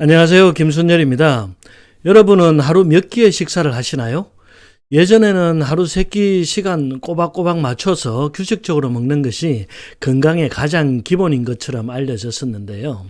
안녕하세요. 김순열입니다. 여러분은 하루 몇 끼의 식사를 하시나요? 예전에는 하루 세 끼 시간 꼬박꼬박 맞춰서 규칙적으로 먹는 것이 건강의 가장 기본인 것처럼 알려졌었는데요.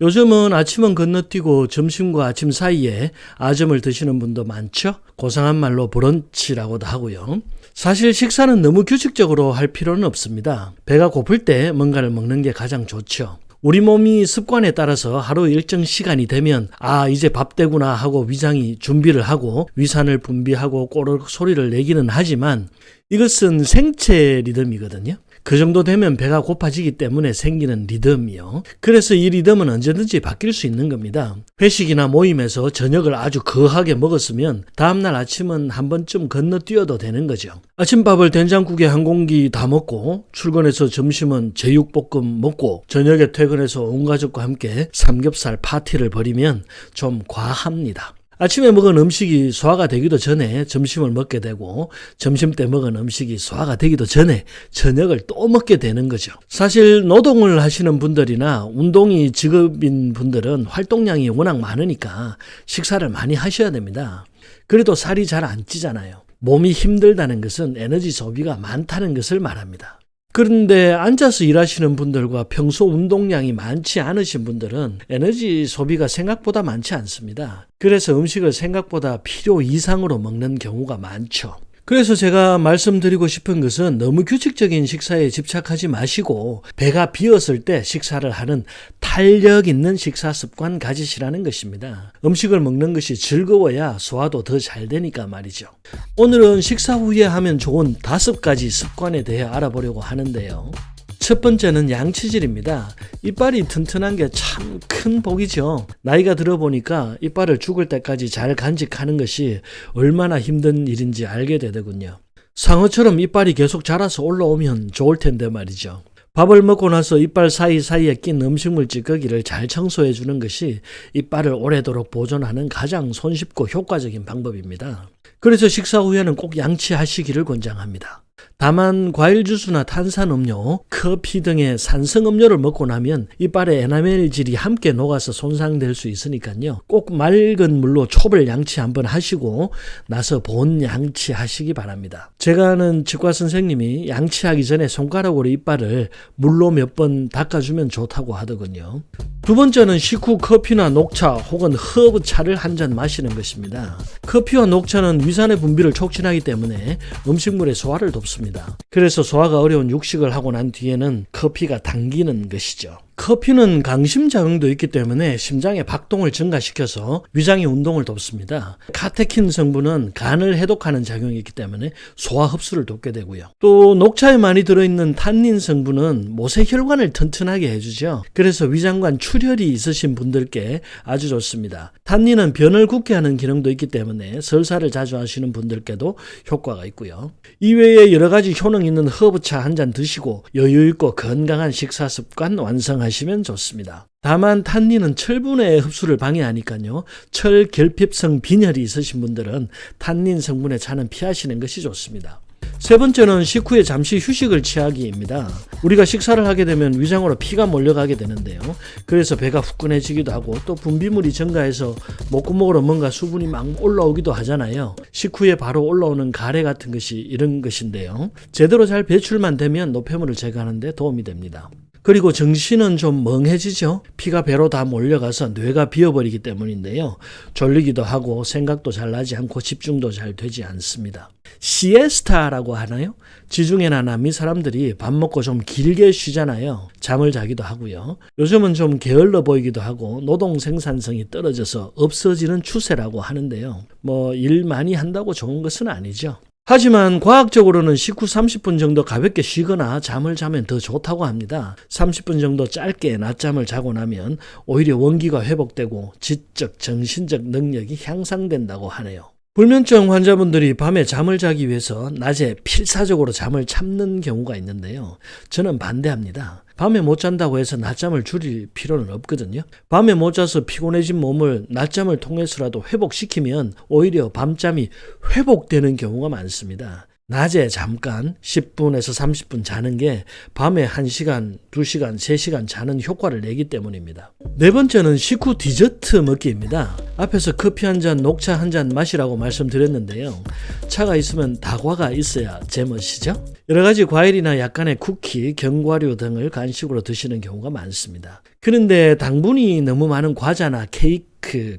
요즘은 아침은 건너뛰고 점심과 아침 사이에 아점을 드시는 분도 많죠? 고상한 말로 브런치라고도 하고요. 사실 식사는 너무 규칙적으로 할 필요는 없습니다. 배가 고플 때 뭔가를 먹는 게 가장 좋죠. 우리 몸이 습관에 따라서 하루 일정 시간이 되면 아 이제 밥 되구나 하고 위장이 준비를 하고 위산을 분비하고 꼬르륵 소리를 내기는 하지만 이것은 생체 리듬이거든요. 그 정도 되면 배가 고파지기 때문에 생기는 리듬이요. 그래서 이 리듬은 언제든지 바뀔 수 있는 겁니다. 회식이나 모임에서 저녁을 아주 거하게 먹었으면 다음날 아침은 한 번쯤 건너뛰어도 되는 거죠. 아침밥을 된장국에 한 공기 다 먹고 출근해서 점심은 제육볶음 먹고 저녁에 퇴근해서 온 가족과 함께 삼겹살 파티를 벌이면 좀 과합니다. 아침에 먹은 음식이 소화가 되기도 전에 점심을 먹게 되고 점심 때 먹은 음식이 소화가 되기도 전에 저녁을 또 먹게 되는 거죠. 사실 노동을 하시는 분들이나 운동이 직업인 분들은 활동량이 워낙 많으니까 식사를 많이 하셔야 됩니다. 그래도 살이 잘 안 찌잖아요. 몸이 힘들다는 것은 에너지 소비가 많다는 것을 말합니다. 그런데 앉아서 일하시는 분들과 평소 운동량이 많지 않으신 분들은 에너지 소비가 생각보다 많지 않습니다. 그래서 음식을 생각보다 필요 이상으로 먹는 경우가 많죠. 그래서 제가 말씀드리고 싶은 것은 너무 규칙적인 식사에 집착하지 마시고 배가 비었을 때 식사를 하는 탄력 있는 식사 습관 가지시라는 것입니다. 음식을 먹는 것이 즐거워야 소화도 더 잘 되니까 말이죠. 오늘은 식사 후에 하면 좋은 다섯 가지 습관에 대해 알아보려고 하는데요. 첫 번째는 양치질입니다. 이빨이 튼튼한 게 참 큰 복이죠. 나이가 들어보니까 이빨을 죽을 때까지 잘 간직하는 것이 얼마나 힘든 일인지 알게 되더군요. 상어처럼 이빨이 계속 자라서 올라오면 좋을 텐데 말이죠. 밥을 먹고 나서 이빨 사이사이에 낀 음식물 찌꺼기를 잘 청소해 주는 것이 이빨을 오래도록 보존하는 가장 손쉽고 효과적인 방법입니다. 그래서 식사 후에는 꼭 양치하시기를 권장합니다. 다만 과일 주스나 탄산음료, 커피 등의 산성 음료를 먹고 나면 이빨의 에나멜질이 함께 녹아서 손상될 수 있으니까요. 꼭 맑은 물로 촉을 양치 한번 하시고 나서 본 양치 하시기 바랍니다. 제가 아는 치과 선생님이 양치하기 전에 손가락으로 이빨을 물로 몇 번 닦아주면 좋다고 하더군요. 두 번째는 식후 커피나 녹차 혹은 허브차를 한 잔 마시는 것입니다. 커피와 녹차는 위산의 분비를 촉진하기 때문에 음식물의 소화를 돕습니다. 그래서 소화가 어려운 육식을 하고 난 뒤에는 커피가 당기는 것이죠. 커피는 강심 작용도 있기 때문에 심장의 박동을 증가시켜서 위장의 운동을 돕습니다. 카테킨 성분은 간을 해독하는 작용이 있기 때문에 소화 흡수를 돕게 되고요. 또 녹차에 많이 들어있는 탄닌 성분은 모세혈관을 튼튼하게 해주죠. 그래서 위장관 출혈이 있으신 분들께 아주 좋습니다. 탄닌은 변을 굳게 하는 기능도 있기 때문에 설사를 자주 하시는 분들께도 효과가 있고요. 이외에 여러 가지 효능 있는 허브차 한 잔 드시고 여유 있고 건강한 식사 습관 완성하 시면 좋습니다. 다만 탄닌은 철분의 흡수를 방해하니까요. 철 결핍성 빈혈이 있으신 분들은 탄닌 성분의 차는 피하시는 것이 좋습니다. 세 번째는 식후에 잠시 휴식을 취하기입니다. 우리가 식사를 하게 되면 위장으로 피가 몰려가게 되는데요. 그래서 배가 후끈해지기도 하고 또 분비물이 증가해서 목구멍으로 뭔가 수분이 막 올라오기도 하잖아요. 식후에 바로 올라오는 가래 같은 것이 이런 것인데요. 제대로 잘 배출만 되면 노폐물을 제거하는 데 도움이 됩니다. 그리고 정신은 좀 멍해지죠. 피가 배로 다 몰려가서 뇌가 비어버리기 때문인데요. 졸리기도 하고 생각도 잘 나지 않고 집중도 잘 되지 않습니다. 시에스타라고 하나요? 지중해나 남미 사람들이 밥 먹고 좀 길게 쉬잖아요. 잠을 자기도 하고요. 요즘은 좀 게을러 보이기도 하고 노동 생산성이 떨어져서 없어지는 추세라고 하는데요. 뭐 일 많이 한다고 좋은 것은 아니죠. 하지만 과학적으로는 식후 30분 정도 가볍게 쉬거나 잠을 자면 더 좋다고 합니다. 30분 정도 짧게 낮잠을 자고 나면 오히려 원기가 회복되고 지적, 정신적 능력이 향상된다고 하네요. 불면증 환자분들이 밤에 잠을 자기 위해서 낮에 필사적으로 잠을 참는 경우가 있는데요. 저는 반대합니다. 밤에 못 잔다고 해서 낮잠을 줄일 필요는 없거든요. 밤에 못 자서 피곤해진 몸을 낮잠을 통해서라도 회복시키면 오히려 밤잠이 회복되는 경우가 많습니다. 낮에 잠깐 10분에서 30분 자는 게 밤에 1시간, 2시간, 3시간 자는 효과를 내기 때문입니다. 네 번째는 식후 디저트 먹기입니다. 앞에서 커피 한 잔, 녹차 한 잔 마시라고 말씀드렸는데요. 차가 있으면 다과가 있어야 제멋이죠. 여러 가지 과일이나 약간의 쿠키, 견과류 등을 간식으로 드시는 경우가 많습니다. 그런데 당분이 너무 많은 과자나 케이크,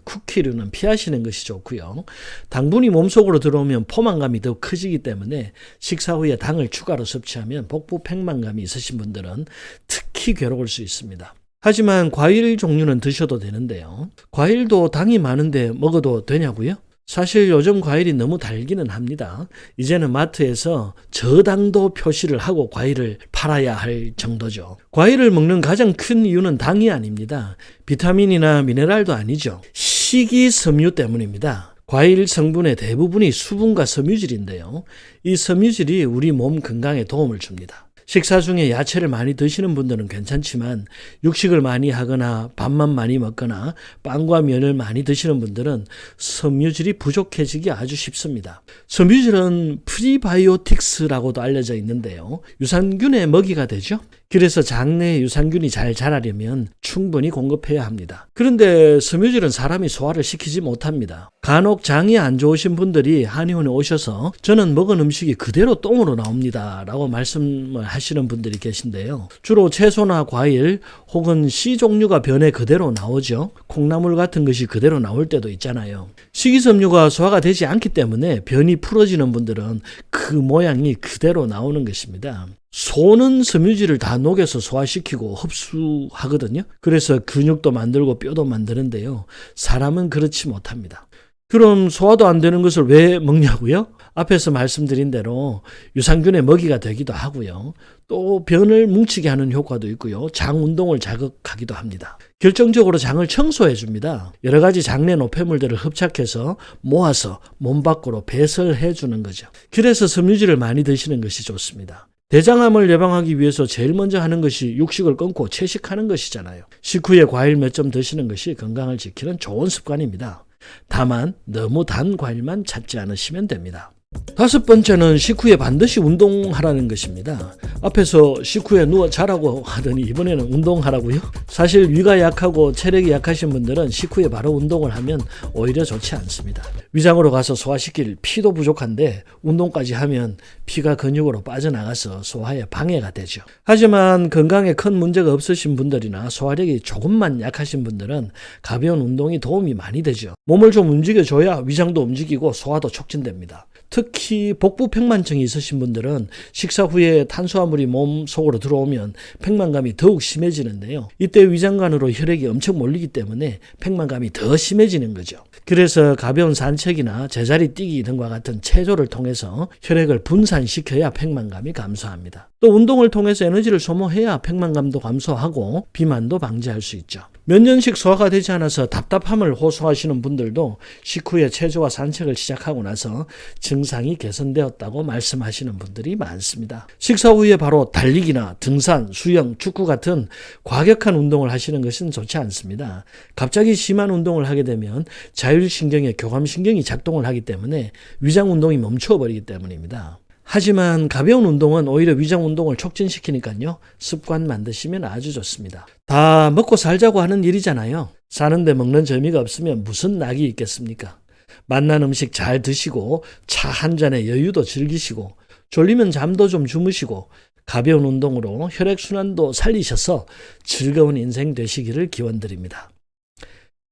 쿠키류는 피하시는 것이 좋고요. 당분이 몸속으로 들어오면 포만감이 더 커지기 때문에 식사 후에 당을 추가로 섭취하면 복부 팽만감이 있으신 분들은 특히 괴로울 수 있습니다. 하지만 과일 종류는 드셔도 되는데요. 과일도 당이 많은데 먹어도 되냐고요? 사실 요즘 과일이 너무 달기는 합니다. 이제는 마트에서 저당도 표시를 하고 과일을 팔아야 할 정도죠. 과일을 먹는 가장 큰 이유는 당이 아닙니다. 비타민이나 미네랄도 아니죠. 식이섬유 때문입니다. 과일 성분의 대부분이 수분과 섬유질인데요. 이 섬유질이 우리 몸 건강에 도움을 줍니다. 식사 중에 야채를 많이 드시는 분들은 괜찮지만 육식을 많이 하거나 밥만 많이 먹거나 빵과 면을 많이 드시는 분들은 섬유질이 부족해지기 아주 쉽습니다. 섬유질은 프리바이오틱스라고도 알려져 있는데요. 유산균의 먹이가 되죠. 그래서 장내에 유산균이 잘 자라려면 충분히 공급해야 합니다. 그런데 섬유질은 사람이 소화를 시키지 못합니다. 간혹 장이 안 좋으신 분들이 한의원에 오셔서 저는 먹은 음식이 그대로 똥으로 나옵니다. 라고 말씀을 하시는 분들이 계신데요. 주로 채소나 과일 혹은 씨 종류가 변에 그대로 나오죠. 콩나물 같은 것이 그대로 나올 때도 있잖아요. 식이섬유가 소화가 되지 않기 때문에 변이 풀어지는 분들은 그 모양이 그대로 나오는 것입니다. 소는 섬유질을 다 녹여서 소화시키고 흡수하거든요. 그래서 근육도 만들고 뼈도 만드는데요. 사람은 그렇지 못합니다. 그럼 소화도 안 되는 것을 왜 먹냐고요? 앞에서 말씀드린 대로 유산균의 먹이가 되기도 하고요. 또 변을 뭉치게 하는 효과도 있고요. 장 운동을 자극하기도 합니다. 결정적으로 장을 청소해 줍니다. 여러 가지 장내 노폐물들을 흡착해서 모아서 몸 밖으로 배설해 주는 거죠. 그래서 섬유질을 많이 드시는 것이 좋습니다. 대장암을 예방하기 위해서 제일 먼저 하는 것이 육식을 끊고 채식하는 것이잖아요. 식후에 과일 몇 점 드시는 것이 건강을 지키는 좋은 습관입니다. 다만 너무 단 과일만 찾지 않으시면 됩니다. 다섯 번째는 식후에 반드시 운동하라는 것입니다. 앞에서 식후에 누워 자라고 하더니 이번에는 운동하라고요? 사실 위가 약하고 체력이 약하신 분들은 식후에 바로 운동을 하면 오히려 좋지 않습니다. 위장으로 가서 소화시킬 피도 부족한데 운동까지 하면 피가 근육으로 빠져나가서 소화에 방해가 되죠. 하지만 건강에 큰 문제가 없으신 분들이나 소화력이 조금만 약하신 분들은 가벼운 운동이 도움이 많이 되죠. 몸을 좀 움직여줘야 위장도 움직이고 소화도 촉진됩니다. 특히 복부 팽만증이 있으신 분들은 식사 후에 탄수화물이 몸 속으로 들어오면 팽만감이 더욱 심해지는데요. 이때 위장관으로 혈액이 엄청 몰리기 때문에 팽만감이 더 심해지는 거죠. 그래서 가벼운 산책이나 제자리 뛰기 등과 같은 체조를 통해서 혈액을 분산시켜야 팽만감이 감소합니다. 또 운동을 통해서 에너지를 소모해야 팽만감도 감소하고 비만도 방지할 수 있죠. 몇 년씩 소화가 되지 않아서 답답함을 호소하시는 분들도 식후에 체조와 산책을 시작하고 나서 증상이 개선되었다고 말씀하시는 분들이 많습니다. 식사 후에 바로 달리기나 등산, 수영, 축구 같은 과격한 운동을 하시는 것은 좋지 않습니다. 갑자기 심한 운동을 하게 되면 자율신경의 교감신경이 작동을 하기 때문에 위장 운동이 멈춰버리기 때문입니다. 하지만 가벼운 운동은 오히려 위장 운동을 촉진시키니까요. 습관 만드시면 아주 좋습니다. 다 먹고 살자고 하는 일이잖아요. 사는데 먹는 재미가 없으면 무슨 낙이 있겠습니까? 맛난 음식 잘 드시고 차 한 잔의 여유도 즐기시고 졸리면 잠도 좀 주무시고 가벼운 운동으로 혈액순환도 살리셔서 즐거운 인생 되시기를 기원드립니다.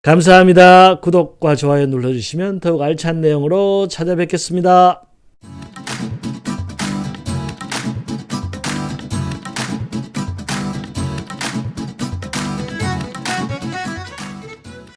감사합니다. 구독과 좋아요 눌러주시면 더욱 알찬 내용으로 찾아뵙겠습니다.